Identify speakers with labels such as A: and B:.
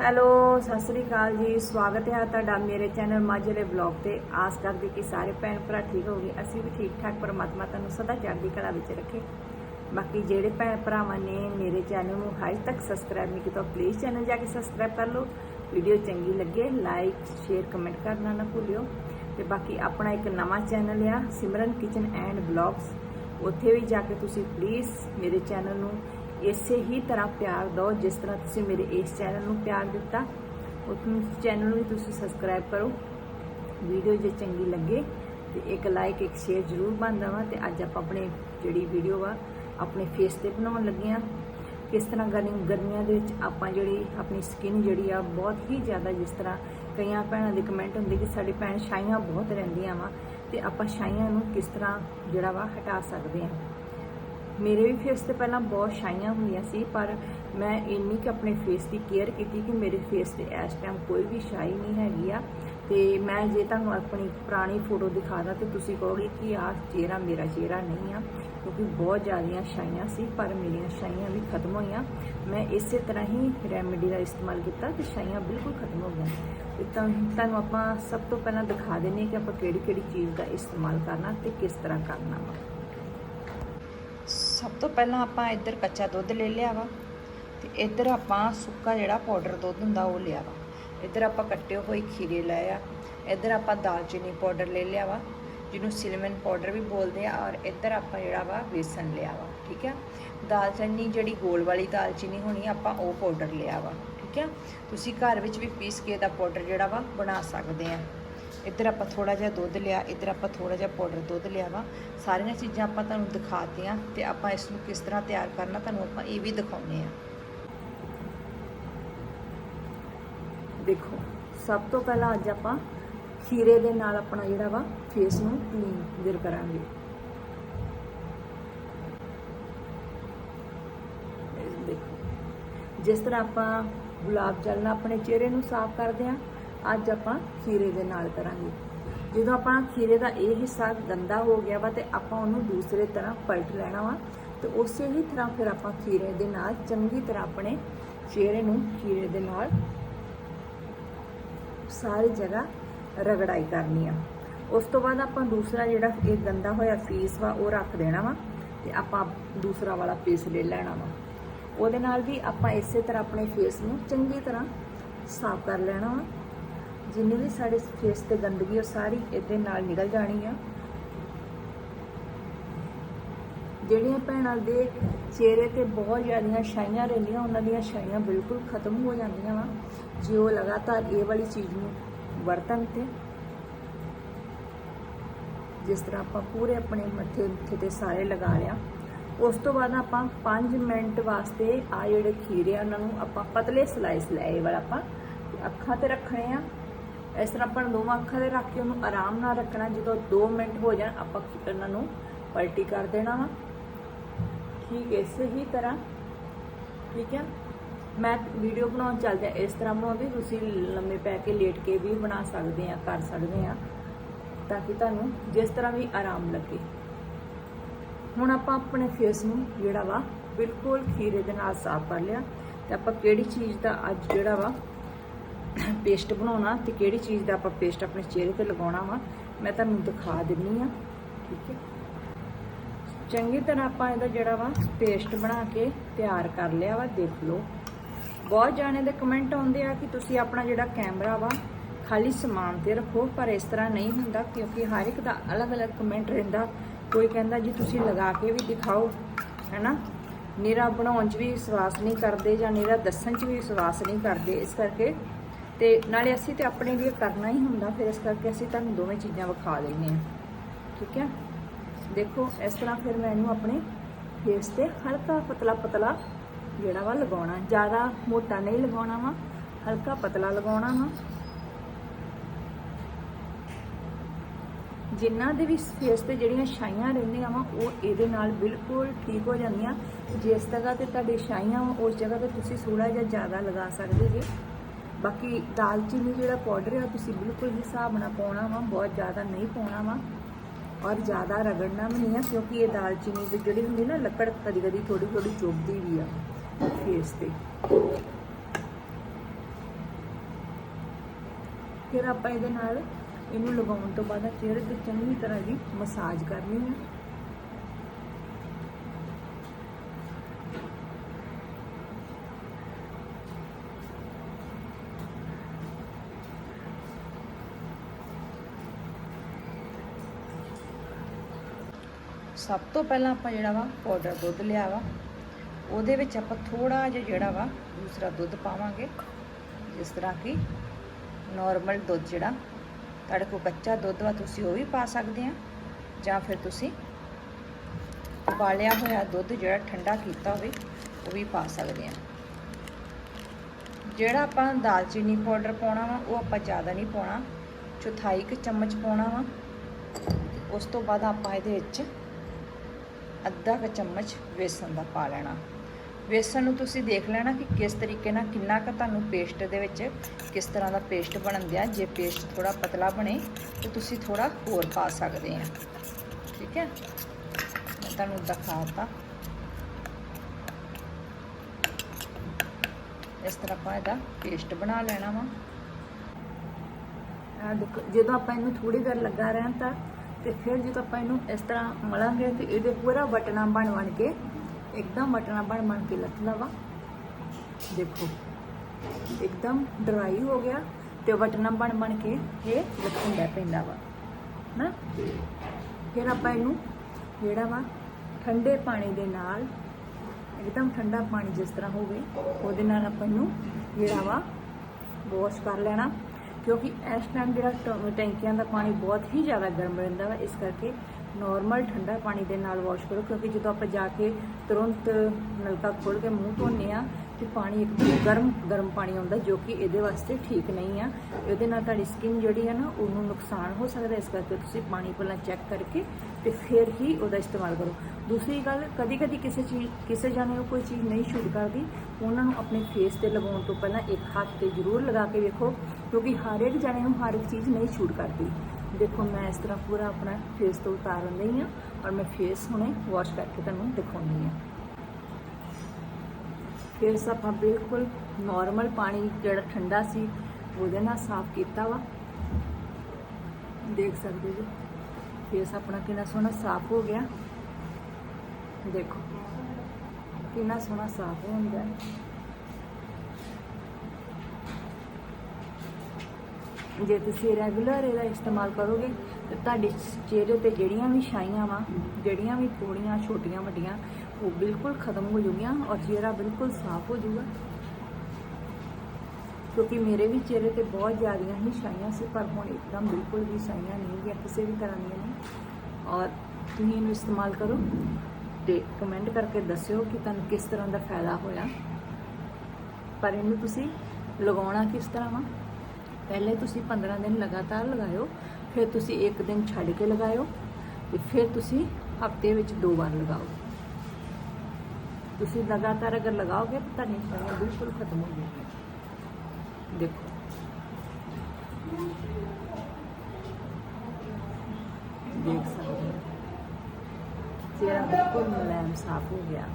A: Hello, Sat Sri ਅਕਾਲ ਜੀ। ਸਵਾਗਤ ਹੈ ਤੁਹਾਡਾ ਮੇਰੇ ਚੈਨਲ ਮਾਝਲੇ ਬਲੌਗ ਤੇ। ਆਸ ਕਰਦੀ ਕਿ ਸਾਰੇ ਭੈਣ ਭਰਾ ਠੀਕ ਹੋਗੇ ਅਸੀਂ ਵੀ ਠੀਕ ਠਾਕ, ਪਰਮਾਤਮਾ ਤੁਹਾਨੂੰ ਸਦਾ ਚੜ੍ਹਦੀ ਕਲਾ ਵਿੱਚ ਰੱਖੇ। ਬਾਕੀ ਜਿਹੜੇ ਭੈਣ ਭਰਾਵਾਂ ਨੇ ਮੇਰੇ ਚੈਨਲ ਨੂੰ ਹਜੇ ਤੱਕ ਸਬਸਕ੍ਰਾਈਬ ਨਹੀਂ ਕੀਤਾ ਪਲੀਜ਼ ਚੈਨਲ ਜਾ ਕੇ ਸਬਸਕ੍ਰਾਈਬ ਕਰ ਲਓ। ਵੀਡੀਓ ਚੰਗੀ ਲੱਗੇ ਲਾਈਕ ਸ਼ੇਅਰ ਕਮੈਂਟ ਕਰਨਾ ਨਾ ਭੁੱਲਿਓ। ਤੇ ਬਾਕੀ ਆਪਣਾ ਇੱਕ ਨਵਾਂ ਚੈਨਲ ਆ, ਸਿਮਰਨ ਕਿਚਨ ਐਂਡ ਬਲੌਗਸ। ਉੱਥੇ ਵੀ ਜਾ ਕੇ ਤੁਸੀਂ ਪਲੀਜ਼ ਮੇਰੇ ਚੈਨਲ ਨੂੰ ਇਸੇ ਹੀ ਤਰ੍ਹਾਂ ਪਿਆਰ ਦਿਓ, ਜਿਸ ਤਰ੍ਹਾਂ ਤੁਸੀਂ ਮੇਰੇ ਇਸ ਚੈਨਲ ਨੂੰ ਪਿਆਰ ਦਿੱਤਾ ਉਸ ਚੈਨਲ ਨੂੰ ਵੀ ਤੁਸੀਂ ਸਬਸਕ੍ਰਾਈਬ ਕਰੋ। ਵੀਡੀਓ ਜੇ ਚੰਗੀ ਲੱਗੇ ਤੇ ਇੱਕ ਲਾਈਕ ਇੱਕ ਸ਼ੇਅਰ ਜ਼ਰੂਰ ਬਣਦਾ ਵਾ ਤੇ ਅੱਜ ਆਪਾਂ ਆਪਣੇ ਜਿਹੜੀ ਵੀਡੀਓ ਵਾ ਆਪਣੇ ਫੇਸ ਤੇ ਬਣਾਉਣ ਲੱਗੇ ਆ ਕਿਸ ਤਰ੍ਹਾਂ ਗਰਮੀ, ਗਰਮੀਆਂ ਦੇ ਵਿੱਚ ਆਪਾਂ ਜਿਹੜੀ ਆਪਣੀ ਸਕਿਨ ਜਿਹੜੀ ਆ, ਬਹੁਤ ਹੀ ਜ਼ਿਆਦਾ ਜਿਸ ਤਰ੍ਹਾਂ ਕਈਆਂ ਭੈਣਾਂ ਦੇ ਕਮੈਂਟ ਹੁੰਦੇ ਕਿ ਸਾਡੀ ਭੈਣ ਛਾਈਆਂ ਬਹੁਤ ਰਹਿੰਦੀਆਂ ਵਾ ਤੇ ਆਪਾਂ ਛਾਈਆਂ ਨੂੰ ਕਿਸ ਤਰ੍ਹਾਂ ਜਿਹੜਾ ਵਾ ਹਟਾ ਸਕਦੇ ਆ ਮੇਰੇ ਵੀ ਫੇਸ ਤੇ ਪਹਿਲਾਂ ਬਹੁਤ ਛਾਈਆਂ ਹੁੰਦੀਆਂ ਸੀ, ਪਰ ਮੈਂ ਇੰਨੀ ਕਿ ਆਪਣੇ ਫੇਸ ਦੀ ਕੇਅਰ ਕੀਤੀ ਕਿ ਮੇਰੇ ਫੇਸ ਤੇ ਇਸ ਟਾਈਮ ਕੋਈ ਵੀ ਛਾਈ ਨਹੀਂ ਹੈਗੀ ਆ। ਤੇ ਮੈਂ ਜੇ ਤੁਹਾਨੂੰ ਆਪਣੀ ਪੁਰਾਣੀ ਫੋਟੋ ਦਿਖਾਦਾ ਤੇ ਤੁਸੀਂ ਕਹੋਗੇ ਕਿ ਆਹ ਚਿਹਰਾ ਮੇਰਾ ਚਿਹਰਾ ਨਹੀਂ ਆ, ਕਿਉਂਕਿ ਬਹੁਤ ਜ਼ਿਆਦੀਆਂ ਛਾਈਆਂ ਸੀ, ਪਰ ਮੇਰੀਆਂ ਛਾਈਆਂ ਵੀ ਖਤਮ ਹੋਈਆਂ। ਮੈਂ ਇਸੇ ਤਰ੍ਹਾਂ ਹੀ ਰੈਮੇਡੀ ਦਾ ਇਸਤੇਮਾਲ ਕੀਤਾ ਤੇ ਛਾਈਆਂ ਬਿਲਕੁਲ ਖਤਮ ਹੋ ਗਈਆਂ। ਤੇ ਤਾਂ ਤੁਹਾਨੂੰ ਆਪਾਂ ਸਭ ਤੋਂ ਪਹਿਲਾਂ ਦਿਖਾ ਦਿੰਨੇ ਹਾਂ ਕਿ ਆਪਾਂ ਕਿਹੜੀ ਕਿਹੜੀ ਚੀਜ਼ ਦਾ ਇਸਤੇਮਾਲ ਕਰਨਾ ਤੇ ਕਿਸ ਤਰ੍ਹਾਂ ਕਰਨਾ ਵਾ। ਸਭ ਤੋਂ ਪਹਿਲਾਂ ਆਪਾਂ ਇੱਧਰ ਕੱਚਾ ਦੁੱਧ ਲੈ ਲਿਆ ਵਾ ਤੇ ਇੱਧਰ ਆਪਾਂ ਸੁੱਕਾ ਜਿਹੜਾ ਪਾਊਡਰ ਦੁੱਧ ਹੁੰਦਾ ਉਹ ਲਿਆ ਵਾ। ਇੱਧਰ ਆਪਾਂ ਕੱਟੇ ਹੋਏ ਖੀਰੇ ਲਏ ਆ। ਇੱਧਰ ਆਪਾਂ ਦਾਲਚੀਨੀ ਪਾਊਡਰ ਲੈ ਲਿਆ ਵਾ, ਜਿਹਨੂੰ ਸਿਲਮਨ ਪਾਊਡਰ ਵੀ ਬੋਲਦੇ ਆ ਔਰ ਇੱਧਰ ਆਪਾਂ ਜਿਹੜਾ ਵਾ ਬੇਸਨ ਲਿਆ ਵਾ, ਠੀਕ ਆ? ਦਾਲਚੀਨੀ ਜਿਹੜੀ ਗੋਲ ਵਾਲੀ ਦਾਲਚੀਨੀ ਹੋਣੀ ਆਪਾਂ ਉਹ ਪਾਊਡਰ ਲਿਆ ਵਾ, ਠੀਕ ਆ? ਤੁਸੀਂ ਘਰ ਵਿੱਚ ਵੀ ਪੀਸ ਕੇ ਦਾ ਪਾਊਡਰ ਜਿਹੜਾ ਵਾ ਬਣਾ ਸਕਦੇ ਆ। ਇੱਧਰ ਆਪਾਂ ਥੋੜਾ ਜਿਹਾ ਦੁੱਧ ਲਿਆ, ਇੱਧਰ ਆਪਾਂ ਥੋੜਾ ਜਿਹਾ ਪਾਊਡਰ ਦੁੱਧ ਲਿਆ ਵਾ। ਸਾਰੀਆਂ ਚੀਜ਼ਾਂ ਆਪਾਂ ਤੁਹਾਨੂੰ ਦਿਖਾਤੀਆਂ ਤੇ ਆਪਾਂ ਇਸ ਨੂੰ ਕਿਸ ਤਰ੍ਹਾਂ ਤਿਆਰ ਕਰਨਾ ਤੁਹਾਨੂੰ ਆਪਾਂ ਇਹ ਵੀ ਦਿਖਾਉਨੇ ਆ। ਦੇਖੋ, ਸਭ ਤੋਂ ਪਹਿਲਾਂ ਅੱਜ ਆਪਾਂ ਖੀਰੇ ਦੇ ਨਾਲ ਆਪਣਾ ਜਿਹੜਾ ਵਾ ਫੇਸ ਨੂੰ ਕਲੀਨ ਕਰਾਂਗੇ। ਦੇਖੋ, ਜਿਸ ਤਰ੍ਹਾਂ ਆਪਾਂ ਗੁਲਾਬ ਜਲ ਨਾਲ ਆਪਣੇ ਚਿਹਰੇ ਨੂੰ ਸਾਫ਼ ਕਰਦੇ ਆ ਅੱਜ ਆਪਾਂ ਖੀਰੇ ਦੇ ਨਾਲ ਕਰਾਂਗੇ। ਜਦੋਂ ਆਪਾਂ ਖੀਰੇ ਦਾ ਇਹ ਹਿੱਸਾ ਗੰਦਾ ਹੋ ਗਿਆ ਵਾ ਤੇ ਆਪਾਂ ਉਹਨੂੰ ਦੂਸਰੇ ਤਰ੍ਹਾਂ ਪਲਟ ਲੈਣਾ ਵਾ, ਤੇ ਉਸੇ ਹੀ ਤਰ੍ਹਾਂ ਫਿਰ ਆਪਾਂ ਖੀਰੇ ਦੇ ਨਾਲ ਚੰਗੀ ਤਰ੍ਹਾਂ ਆਪਣੇ ਚਿਹਰੇ ਨੂੰ ਖੀਰੇ ਦੇ ਨਾਲ ਸਾਰੀ ਜਗ੍ਹਾ ਰਗੜਾਈ ਕਰਨੀ ਆ। ਉਸ ਤੋਂ ਬਾਅਦ ਆਪਾਂ ਦੂਸਰਾ ਜਿਹੜਾ ਇਹ ਗੰਦਾ ਹੋਇਆ ਫੇਸ ਵਾ, ਉਹ ਰੱਖ ਦੇਣਾ ਵਾ ਤੇ ਆਪਾਂ ਦੂਸਰਾ ਵਾਲਾ ਫੇਸ ਲੈ ਲੈਣਾ ਵਾ। ਉਹਦੇ ਨਾਲ ਵੀ ਆਪਾਂ ਇਸੇ ਤਰ੍ਹਾਂ ਆਪਣੇ ਫੇਸ ਨੂੰ ਚੰਗੀ ਤਰ੍ਹਾਂ ਸਾਫ਼ ਕਰ ਲੈਣਾ ਵਾ। ਜਿੰਨੀ ਵੀ ਸਾਡੇ ਫੇਸ ਤੇ ਗੰਦਗੀ ਉਹ ਸਾਰੀ ਇਹਦੇ ਨਾਲ ਨਿਕਲ ਜਾਣੀ ਆ। ਜਿਹੜੀਆਂ ਭੈਣਾਂ ਦੇ ਚਿਹਰੇ ਤੇ ਬਹੁਤ ਜ਼ਿਆਦੀਆਂ ਛਾਈਆਂ ਰਹਿੰਦੀਆਂ, ਉਹਨਾਂ ਦੀਆਂ ਛਾਈਆਂ ਬਿਲਕੁਲ ਖਤਮ ਹੋ ਜਾਂਦੀਆਂ ਵਾ। ਜੇ ਉਹ ਲਗਾਤਾਰ ਇਹ ਵਾਲੀ ਚੀਜ਼ ਨੂੰ ਵਰਤਣ ਤੇ, ਜਿਸ ਤਰ੍ਹਾਂ ਆਪਾਂ ਪੂਰੇ ਆਪਣੇ ਮੱਥੇ ਮੱਥੇ ਤੇ ਸਾਰੇ ਲਗਾ ਲਿਆ, ਉਸ ਤੋਂ ਬਾਅਦ ਆਪਾਂ 5 ਮਿੰਟ ਵਾਸਤੇ ਆ ਜਿਹੜੇ ਖੀਰੇ ਆ, ਉਹਨਾਂ ਨੂੰ ਆਪਾਂ ਪਤਲੇ ਸਲਾਈਸ ਲੈ ਇਹ ਵਾਲਾ ਆਪਾਂ ਅੱਖਾਂ ਤੇ ਰੱਖਣੇ ਆ। ਇਸ ਤਰ੍ਹਾਂ ਆਪਾਂ ਦੋਵਾਂ ਅੱਖਾਂ ਦੇ ਰੱਖ ਕੇ ਉਹਨੂੰ ਆਰਾਮ ਨਾਲ ਰੱਖਣਾ, ਜਦੋਂ 2 ਮਿੰਟ ਹੋ ਜਾਣ, ਆਪਾਂ ਇਹਨਾਂ ਨੂੰ ਪਲਟੀ ਕਰ ਦੇਣਾ ਵਾ। ਠੀਕ ਇਸੇ ਹੀ ਤਰ੍ਹਾਂ। ਠੀਕ ਹੈ। ਮੈਂ ਵੀਡੀਓ ਬਣਾਉਣ ਚੱਲਦੇ ਇਸ ਤਰ੍ਹਾਂ ਬਣਾਉਂਦੀ, ਤੁਸੀਂ ਲੰਮੇ ਪੈ ਕੇ ਲੇਟ ਕੇ ਵੀ ਬਣਾ ਸਕਦੇ ਆ, ਕਰ ਸਕਦੇ ਆ, ਤਾਂ ਕਿ ਤੁਹਾਨੂੰ ਜਿਸ ਤਰ੍ਹਾਂ ਵੀ ਆਰਾਮ ਲੱਗੇ। ਹੁਣ ਆਪਾਂ ਆਪਣੇ ਫੇਸ ਨੂੰ ਜਿਹੜਾ ਵਾ, ਬਿਲਕੁਲ ਖੀਰੇ ਦੇ ਨਾਲ ਸਾਫ਼ ਕਰ ਲਿਆ, ਤੇ ਆਪਾਂ ਕਿਹੜੀ ਚੀਜ਼ ਦਾ ਅੱਜ ਜਿਹੜਾ ਵਾ ਪੇਸਟ ਬਣਾਉਣਾ ਤੇ ਕਿਹੜੀ ਚੀਜ਼ ਦਾ ਆਪਾਂ ਪੇਸਟ ਆਪਣੇ ਚਿਹਰੇ ਤੇ ਲਗਾਉਣਾ ਵਾ, ਮੈਂ ਤੁਹਾਨੂੰ ਦਿਖਾ ਦਿੰਨੀ ਆ, ਠੀਕ ਹੈ? ਚੰਗੀ ਤਰ੍ਹਾਂ ਆਪਾਂ ਇਹਦਾ ਜਿਹੜਾ ਵਾ, ਪੇਸਟ ਬਣਾ ਕੇ ਤਿਆਰ ਕਰ ਲਿਆ ਵਾ, ਦੇਖ ਲਓ। ਬਹੁਤ ਜਾਣੇ ਦੇ ਕਮੈਂਟ ਆਉਂਦੇ ਆ ਕਿ ਤੁਸੀਂ ਆਪਣਾ ਜਿਹੜਾ ਕੈਮਰਾ ਵਾ, ਖਾਲੀ ਸਮਾਨ ਤੇ ਰੱਖੋ, ਪਰ ਇਸ ਤਰ੍ਹਾਂ ਨਹੀਂ ਹੁੰਦਾ, ਕਿਉਂਕਿ ਹਰ ਇੱਕ ਦਾ ਅਲੱਗ-ਅਲੱਗ ਕਮੈਂਟ ਰਹਿੰਦਾ। ਕੋਈ ਕਹਿੰਦਾ ਜੀ ਤੁਸੀਂ ਲਗਾ ਕੇ ਵੀ ਦਿਖਾਓ, ਹੈਨਾ? ਨੀਰਾ ਬਣਾਉਣ 'ਚ ਵੀ ਵਿਸ਼ਵਾਸ ਨਹੀਂ ਕਰਦੇ ਜਾਂ ਨੀਰਾ ਦੱਸਣ 'ਚ ਵੀ ਵਿਸ਼ਵਾਸ ਨਹੀਂ ਕਰਦੇ, ਇਸ ਕਰਕੇ ਤੇ ਨਾਲੇ ਅਸੀਂ ਤੇ ਆਪਣੇ ਲਈ ਕਰਨਾ ਹੀ ਹੁੰਦਾ, ਫਿਰ ਇਸ ਕਰਕੇ ਅਸੀਂ ਤੁਹਾਨੂੰ ਦੋਵੇਂ ਚੀਜ਼ਾਂ ਵਿਖਾ ਦਿੰਦੇ ਹਾਂ। ਠੀਕ ਹੈ? ਦੇਖੋ, ਇਸ ਤਰ੍ਹਾਂ ਫਿਰ ਮੈਂ ਇਹਨੂੰ ਆਪਣੇ ਫੇਸ ਤੇ ਹਲਕਾ ਪਤਲਾ ਪਤਲਾ ਜਿਹੜਾ ਵਾ ਲਗਾਉਣਾ। ਜ਼ਿਆਦਾ ਮੋਟਾ ਨਹੀਂ ਲਗਾਉਣਾ ਵਾ, ਹਲਕਾ ਪਤਲਾ ਲਗਾਉਣਾ ਵਾ। ਜਿਨ੍ਹਾਂ ਦੇ ਵੀ ਫੇਸ ਤੇ ਜਿਹੜੀਆਂ ਛਾਈਆਂ ਰਹਿੰਦੀਆਂ ਵਾ, ਉਹ ਇਹਦੇ ਨਾਲ ਬਿਲਕੁਲ ਠੀਕ ਹੋ ਜਾਂਦੀਆਂ। ਜਿਸ ਜਗ੍ਹਾ ਤੇ ਤੁਹਾਡੀ ਛਾਈਆਂ ਵਾ, ਉਸ ਜਗ੍ਹਾ ਤੇ ਤੁਸੀਂ ਥੋੜਾ ਜਿਹਾ ਜ਼ਿਆਦਾ ਲਗਾ ਸਕਦੇ ਜੇ। ਬਾਕੀ ਦਾਲਚੀਨੀ ਜਿਹੜਾ ਪਾਊਡਰ ਆ, ਤੁਸੀਂ ਬਿਲਕੁਲ ਹਿਸਾਬ ਨਾਲ ਪਾਉਣਾ ਵਾ, ਬਹੁਤ ਜ਼ਿਆਦਾ ਨਹੀਂ ਪਾਉਣਾ ਵਾ ਔਰ ਜ਼ਿਆਦਾ ਰਗੜਨਾ ਵੀ ਨਹੀਂ ਹੈ ਕਿਉਂਕਿ ਇਹ ਦਾਲਚੀਨੀ ਦੀ ਜਿਹੜੀ ਹੁੰਦੀ ਨਾ, ਲੱਕੜ ਕਦੀ ਕਦੀ ਥੋੜੀ ਥੋੜੀ ਚੁੱਭਦੀ ਵੀ ਆ ਫੇਸ ਤੇ। ਫਿਰ ਆਪਾਂ ਇਹਦੇ ਨਾਲ ਇਹਨੂੰ ਲਗਾਉਣ ਤੋਂ ਬਾਅਦ ਚਿਹਰੇ ਤੇ ਚੰਗੀ ਤਰ੍ਹਾਂ ਦੀ ਮਸਾਜ ਕਰਨੀ ਹੈ ਸਭ ਤੋਂ ਪਹਿਲਾਂ ਆਪਾਂ ਜਿਹੜਾ ਵਾ ਪਾਊਡਰ ਦੁੱਧ ਲਿਆ ਵਾ। ਉਹਦੇ ਵਿੱਚ ਆਪਾਂ ਥੋੜਾ ਜਿਹਾ ਜਿਹੜਾ ਵਾ ਦੂਸਰਾ ਦੁੱਧ ਪਾਵਾਂਗੇ। ਜਿਸ ਤਰ੍ਹਾਂ ਕਿ ਨਾਰਮਲ ਦੁੱਧ ਜਿਹੜਾ ਤੁਹਾਡੇ ਕੋਲ ਕੱਚਾ ਦੁੱਧ ਵਾ, ਤੁਸੀਂ ਉਹ ਵੀ ਪਾ ਸਕਦੇ ਆ। ਜਾਂ ਫਿਰ ਤੁਸੀਂ ਉਬਾਲਿਆ ਹੋਇਆ ਦੁੱਧ ਜਿਹੜਾ ਠੰਡਾ ਕੀਤਾ ਹੋਵੇ, ਉਹ ਵੀ ਪਾ ਸਕਦੇ ਆ। ਜਿਹੜਾ ਆਪਾਂ ਦਾਲਚੀਨੀ ਪਾਊਡਰ ਪਾਉਣਾ ਵਾ, ਉਹ ਆਪਾਂ ਜ਼ਿਆਦਾ ਨਹੀਂ ਪਾਉਣਾ। ਚੌਥਾਈ ਕੁ ਚਮਚ ਪਾਉਣਾ ਵਾ। ਉਸ ਤੋਂ ਬਾਅਦ ਆਪਾਂ ਇਹਦੇ ਵਿੱਚ ਅੱਧਾ ਕੁ ਚਮਚ ਵੇਸਣ ਦਾ ਪਾ ਲੈਣਾ। ਵੇਸਣ ਨੂੰ ਤੁਸੀਂ ਦੇਖ ਲੈਣਾ ਕਿ ਕਿਸ ਤਰੀਕੇ ਨਾਲ ਕਿੰਨਾ ਕੁ ਤੁਹਾਨੂੰ ਪੇਸਟ ਦੇ ਵਿੱਚ ਕਿਸ ਤਰ੍ਹਾਂ ਦਾ ਪੇਸਟ ਬਣਨ ਦਿਆ ਜੇ ਪੇਸਟ ਥੋੜਾ ਪਤਲਾ ਬਣੇ, ਤੇ ਤੁਸੀਂ ਥੋੜਾ ਹੋਰ ਪਾ ਸਕਦੇ ਆ। ਠੀਕ ਹੈ? ਮੈਂ ਤੁਹਾਨੂੰ ਦਿਖਾਤਾ। ਇਸ ਤਰ੍ਹਾਂ ਆਪਾਂ ਇਹਦਾ ਪੇਸਟ ਬਣਾ ਲੈਣਾ ਵਾ। ਆ ਦੇਖੋ, ਜਦੋਂ ਆਪਾਂ ਇਹਨੂੰ ਥੋੜੀ ਦੇਰ ਲੱਗਾ ਰਹਿਣ ਤਾਂ ਤੇ ਫਿਰ ਜਦੋਂ ਆਪਾਂ ਇਹਨੂੰ ਇਸ ਤਰ੍ਹਾਂ ਮਲਾਂਗੇ ਤੇ ਇਹਦੇ ਪੂਰਾ ਵਟਣਾ ਬਣ ਬਣ ਕੇ, ਇੱਕਦਮ ਵਟਣਾ ਬਣ ਬਣ ਕੇ ਲੱਥਦਾ ਵਾ। ਦੇਖੋ, ਇੱਕਦਮ ਡਰਾਈ ਹੋ ਗਿਆ ਤੇ ਵਟਣਾ ਬਣ ਬਣ ਕੇ ਇਹ ਲੱਥਣ ਦਾ ਪੈਂਦਾ ਵਾ ਨਾ ਫਿਰ ਆਪਾਂ ਇਹਨੂੰ ਜਿਹੜਾ ਵਾ ਠੰਡੇ ਪਾਣੀ ਦੇ ਨਾਲ, ਇੱਕਦਮ ਠੰਡਾ ਪਾਣੀ ਜਿਸ ਤਰ੍ਹਾਂ ਹੋਵੇ, ਉਹਦੇ ਨਾਲ ਆਪਾਂ ਇਹਨੂੰ ਜਿਹੜਾ ਵਾ ਵਾਸ਼ ਕਰ ਲੈਣਾ। ਕਿਉਂਕਿ ਇਸ ਟਾਈਮ ਜਿਹੜਾ ਟ- ਟੈਂਕੀਆਂ ਦਾ ਪਾਣੀ ਬਹੁਤ ਹੀ ਜ਼ਿਆਦਾ ਗਰਮ ਰਹਿੰਦਾ ਵਾ, ਇਸ ਕਰਕੇ ਨਾਰਮਲ ਠੰਡਾ ਪਾਣੀ ਦੇ ਨਾਲ ਵਾਸ਼ ਕਰੋ, ਕਿਉਂਕਿ ਜਦੋਂ ਆਪਾਂ ਜਾ ਕੇ ਤੁਰੰਤ ਨਲਕਾ ਖੋਲ ਕੇ ਮੂੰਹ ਧੋਨੇ ਆ ਤੇ ਪਾਣੀ ਇੱਕ ਗਰਮ ਗਰਮ ਪਾਣੀ ਆਉਂਦਾ ਜੋ ਕਿ ਇਹਦੇ ਵਾਸਤੇ ਠੀਕ ਨਹੀਂ ਆ। ਇਹਦੇ ਨਾਲ ਤੁਹਾਡੀ ਸਕਿਨ ਜਿਹੜੀ ਆ ਨਾ, ਉਹਨੂੰ ਨੁਕਸਾਨ ਹੋ ਸਕਦਾ ਇਸ ਕਰਕੇ ਤੁਸੀਂ ਪਾਣੀ ਪਹਿਲਾਂ ਚੈੱਕ ਕਰਕੇ ਤੇ ਫਿਰ ਹੀ ਉਹਦਾ ਇਸਤੇਮਾਲ ਕਰੋ। ਦੂਸਰੀ ਗੱਲ ਕਦੀ ਕਦੀ ਕਿਸੇ ਚੀਜ਼, ਕਿਸੇ ਜਾਣੇ ਨੂੰ ਕੋਈ ਚੀਜ਼ ਨਹੀਂ ਸ਼ੂਟ ਕਰਦੀ। ਉਹਨਾਂ ਨੂੰ ਆਪਣੇ ਫੇਸ ਤੇ ਲਗਾਉਣ ਤੋਂ ਪਹਿਲਾਂ ਇੱਕ ਹੱਥ ਤੇ ਜ਼ਰੂਰ ਲਗਾ ਕੇ ਵੇਖੋ, ਕਿਉਂਕਿ ਹਰ ਇੱਕ ਜਾਣੇ ਨੂੰ ਹਰ ਇੱਕ ਚੀਜ਼ ਨਹੀਂ ਸ਼ੂਟ ਕਰਦੀ। ਦੇਖੋ, ਮੈਂ ਇਸ ਤਰ੍ਹਾਂ ਪੂਰਾ ਆਪਣਾ ਫੇਸ ਤੋਂ ਉਤਾਰ ਰਹੀ ਹਾਂ ਔਰ ਮੈਂ ਫੇਸ ਹੁਣੇ ਵਾਸ਼ ਕਰਕੇ ਤੁਹਾਨੂੰ ਦਿਖਾਉਂਦੀ ਹਾਂ ਫੇਸ ਆਪਾਂ ਬਿਲਕੁਲ ਨਾਰਮਲ ਪਾਣੀ ਜਿਹੜਾ ਠੰਡਾ ਸੀ, ਉਹਦੇ ਨਾਲ ਸਾਫ਼ ਕੀਤਾ ਵਾ। ਦੇਖ ਸਕਦੇ ਜੀ ਫੇਸ ਆਪਣਾ ਕਿੰਨਾ ਸੋਹਣਾ ਸਾਫ਼ ਹੋ ਗਿਆ। ਦੇਖੋ, ਕਿੰਨਾ ਸੋਹਣਾ ਸਾਫ਼ ਹੋ ਹੁੰਦਾ ਜੇ ਤੁਸੀਂ ਰੈਗੂਲਰ ਇਹਦਾ ਇਸਤੇਮਾਲ ਕਰੋਗੇ, ਤੇ ਤੁਹਾਡੇ ਚਿਹਰੇ ਤੇ ਜਿਹੜੀਆਂ ਵੀ ਛਾਈਆਂ ਵਾ, ਜਿਹੜੀਆਂ ਵੀ ਥੋੜੀਆਂ ਛੋਟੀਆਂ ਵੱਡੀਆਂ ਉਹ ਬਿਲਕੁਲ ਖਤਮ ਹੋ ਜੂਗੀਆਂ ਔਰ ਚਿਹਰਾ ਬਿਲਕੁਲ ਸਾਫ਼ ਹੋ ਜਾਊਗਾ। ਕਿਉਂਕਿ ਮੇਰੇ ਵੀ ਚਿਹਰੇ ਤੇ ਬਹੁਤ ਜ਼ਿਆਦੀਆਂ ਹੀ ਛਾਈਆਂ ਸੀ, ਪਰ ਹੁਣ ਇੱਕਦਮ ਬਿਲਕੁਲ ਵੀ ਛਾਈਆਂ ਨਹੀਂ ਗਿਆ ਕਿਸੇ ਵੀ ਤਰ੍ਹਾਂ ਦੀਆਂ ਨਹੀਂ ਔਰ ਤੁਸੀਂ ਇਹਨੂੰ ਇਸਤੇਮਾਲ ਕਰੋ ਤੇ ਕਮੈਂਟ ਕਰਕੇ ਦੱਸਿਓ ਕਿ ਤੁਹਾਨੂੰ ਕਿਸ ਤਰ੍ਹਾਂ ਦਾ ਫਾਇਦਾ ਹੋਇਆ। ਪਰ ਇਹਨੂੰ ਤੁਸੀਂ ਲਗਾਉਣਾ ਕਿਸ ਤਰ੍ਹਾਂ ਵਾ? ਪਹਿਲੇ ਤੁਸੀਂ 15 ਦਿਨ ਲਗਾਤਾਰ ਲਗਾਇਓ, ਫਿਰ ਤੁਸੀਂ ਇੱਕ ਦਿਨ ਛੱਡ ਕੇ ਲਗਾਇਓ ਤੇ ਫਿਰ ਤੁਸੀਂ ਹਫ਼ਤੇ ਵਿੱਚ ਦੋ ਵਾਰ ਲਗਾਓ। ਤੁਸੀਂ ਲਗਾਤਾਰ ਅਗਰ ਲਗਾਓਗੇ ਤਾਂ ਤੁਹਾਡੀਆਂ ਛਾਈਆਂ ਬਿਲਕੁਲ ਖਤਮ ਹੋ ਜਾਣਗੀਆਂ ਦੇਖੋ ਦੇਖ ਸਕਦੇ ਹੋ ਚਿਹਰਾ ਬਿਲਕੁਲ ਮੁਲਾਇਮ ਸਾਫ਼ ਹੋ ਗਿਆ